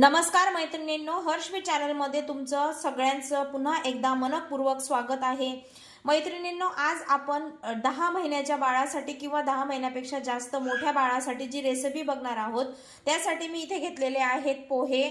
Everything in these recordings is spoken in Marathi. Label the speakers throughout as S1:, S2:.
S1: नमस्कार मैत्रिणींनो हर्षवी चॅनलमध्ये तुमचं सगळ्यांचं पुन्हा एकदा मनपूर्वक स्वागत आहे. मैत्रिणींनो आज आपण दहा महिन्याच्या बाळासाठी किंवा दहा महिन्यापेक्षा जास्त मोठ्या बाळासाठी जी रेसिपी बघणार आहोत त्यासाठी मी इथे घेतलेले आहेत पोहे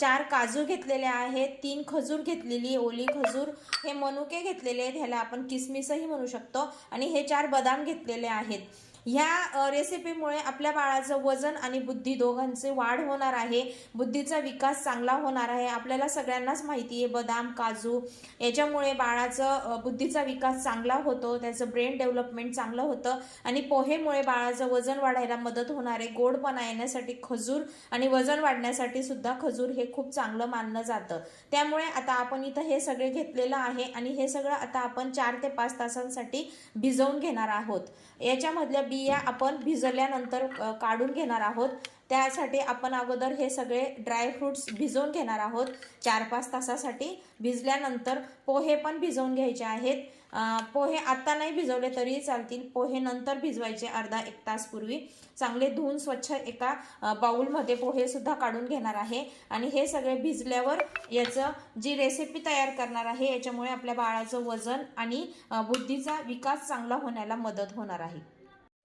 S1: चार काजू घेतलेले आहेत तीन खजूर घेतलेली ओली खजूर हे मनुके घेतलेले आहेत ह्याला आपण किसमिसही म्हणू शकतो आणि हे चार बदाम घेतलेले आहेत. ह्या रेसिपीमुळे आपल्या बाळाचं वजन आणि बुद्धी दोघांचे वाढ होणार आहे. बुद्धीचा विकास चांगला होणार आहे. आपल्याला सगळ्यांनाच माहिती आहे बदाम काजू याच्यामुळे बाळाचं बुद्धीचा विकास चांगला होतो त्याचं ब्रेन डेव्हलपमेंट चांगलं होतं आणि पोहेमुळे बाळाचं वजन वाढायला मदत होणार आहे. गोडपणा येण्यासाठी खजूर आणि वजन वाढण्यासाठी सुद्धा खजूर हे खूप चांगलं मानलं जातं. त्यामुळे आता आपण इथं हे सगळे घेतलेलं आहे आणि हे सगळं आता आपण चार ते पाच तासांसाठी भिजवून घेणार आहोत. याच्यामधल्या बिया आपण भिजवल्यानंतर काढून घेणार आहोत. त्यासाठी आपण अगोदर हे सगळे ड्रायफ्रुट्स भिजवून घेणार आहोत. चार पाच तासासाठी भिजल्यानंतर पोहे पण भिजवून घ्यायचे आहेत. पोहे आत्ता नाही भिजवले तरी चालतील. पोहे नंतर भिजवायचे अर्धा एक तासपूर्वी चांगले धुवून स्वच्छ एका बाऊलमध्ये पोहेसुद्धा काढून घेणार आहे. आणि हे सगळे भिजल्यावर याचं जी रेसिपी तयार करणार आहे याच्यामुळे आपल्या बाळाचं वजन आणि बुद्धीचा विकास चांगला होण्याला मदत होणार आहे.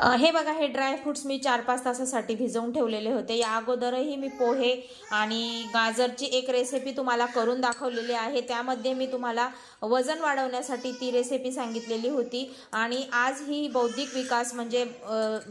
S1: हे बघा हे ड्रायफ्रुट्स मी चार पाच तासासाठी भिजवून ठेवलेले होते. या अगोदरही मी पोहे आणि गाजरची एक रेसिपी तुम्हाला करून दाखवलेली आहे. त्यामध्ये मी तुम्हाला वजन वाढवण्यासाठी ती रेसिपी सांगितलेली होती. आणि आज ही बौद्धिक विकास म्हणजे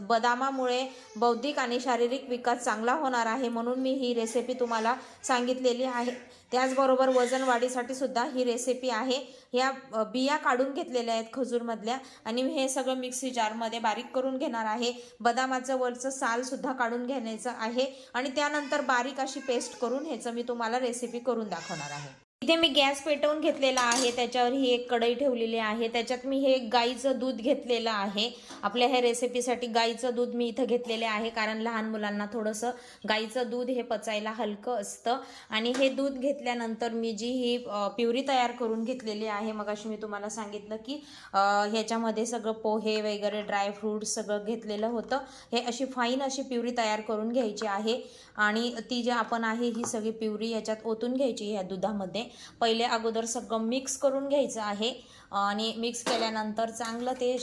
S1: बदामामुळे बौद्धिक आणि शारीरिक विकास चांगला होणार आहे म्हणून मी ही रेसिपी तुम्हाला सांगितलेली आहे. त्याचबरोबर वजन वाढीसाठी सुद्धा ही रेसिपी आहे. ह्या बिया काढून घेतलेल्या आहेत खजूरमधल्या आणि मी हे सगळं मिक्सी जारमध्ये बारीक करून घेणार आहे. बदामाचं वरचं साल सुद्धा काढून घेण्याचं आहे. आणि त्यानंतर बारीक अशी पेस्ट करून ह्याचं मी तुम्हाला रेसिपी करून दाखवणार आहे. इथे मी गॅस पेटवून घेतलेला आहे. त्याच्यावर ही एक कढई ठेवलेली आहे. त्याच्यात मी हे गाईचं दूध घेतलेलं आहे. आपल्या ह्या रेसिपीसाठी गाईचं दूध मी इथं घेतलेले आहे. कारण लहान मुलांना थोडंसं गाईचं दूध हे पचायला हलकं असतं. आणि हे दूध घेतल्यानंतर मी जी ही प्युरी तयार करून घेतलेली आहे मग अशी मी तुम्हाला सांगितलं की ह्याच्यामध्ये सगळं पोहे वगैरे ड्रायफ्रूट सगळं घेतलेलं होतं. हे अशी फाईन अशी प्युरी तयार करून घ्यायची आहे. आणि ती जी आपण आहे ही सगळी प्युरी याच्यात ओतून घ्यायची ह्या दुधामध्ये. पहिले अगोदर सगळं मिक्स करून घ्यायचं आहे. आणि मिक्स केल्यानंतर चांगलं ते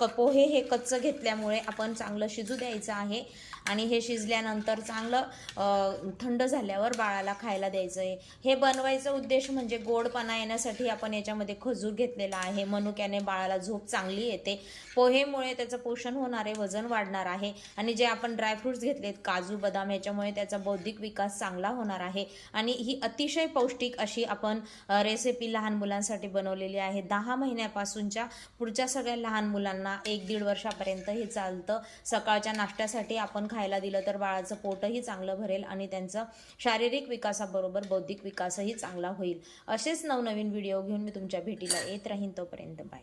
S1: क पोहे हे कच्चं घेतल्यामुळे आपण चांगलं शिजू द्यायचं आहे. आणि हे शिजल्यानंतर चांगलं थंड झाल्यावर बाळाला खायला द्यायचं आहे. हे बनवायचं उद्देश म्हणजे गोडपणा येण्यासाठी आपण याच्यामध्ये खजूर घेतलेला आहे. मनुक्याने बाळाला झोप चांगली येते. पोहेमुळे त्याचं पोषण होणार आहे वजन वाढणार आहे. आणि जे आपण ड्रायफ्रुट्स घेतलेत काजू बदाम याच्यामुळे त्याचा बौद्धिक विकास चांगला होणार आहे. आणि ही अतिशय पौष्टिक अशी आपण रेसिपी लहान मुलांसाठी बनवलेली आहे. दहा महिन्यापासूनच्या पुढच्या सगळ्या लहान मुलांना एक दीड वर्षापर्यंत हे चालतं. सकाळच्या नाश्त्यासाठी आपण खायला दिलं तर बाळाचं पोटही चांगलं भरेल आणि त्यांचं शारीरिक विकासाबरोबर बौद्धिक विकासही चांगला होईल. असेच नवनवीन व्हिडिओ घेऊन मी तुमच्या भेटीला येत राहीन. तोपर्यंत बाय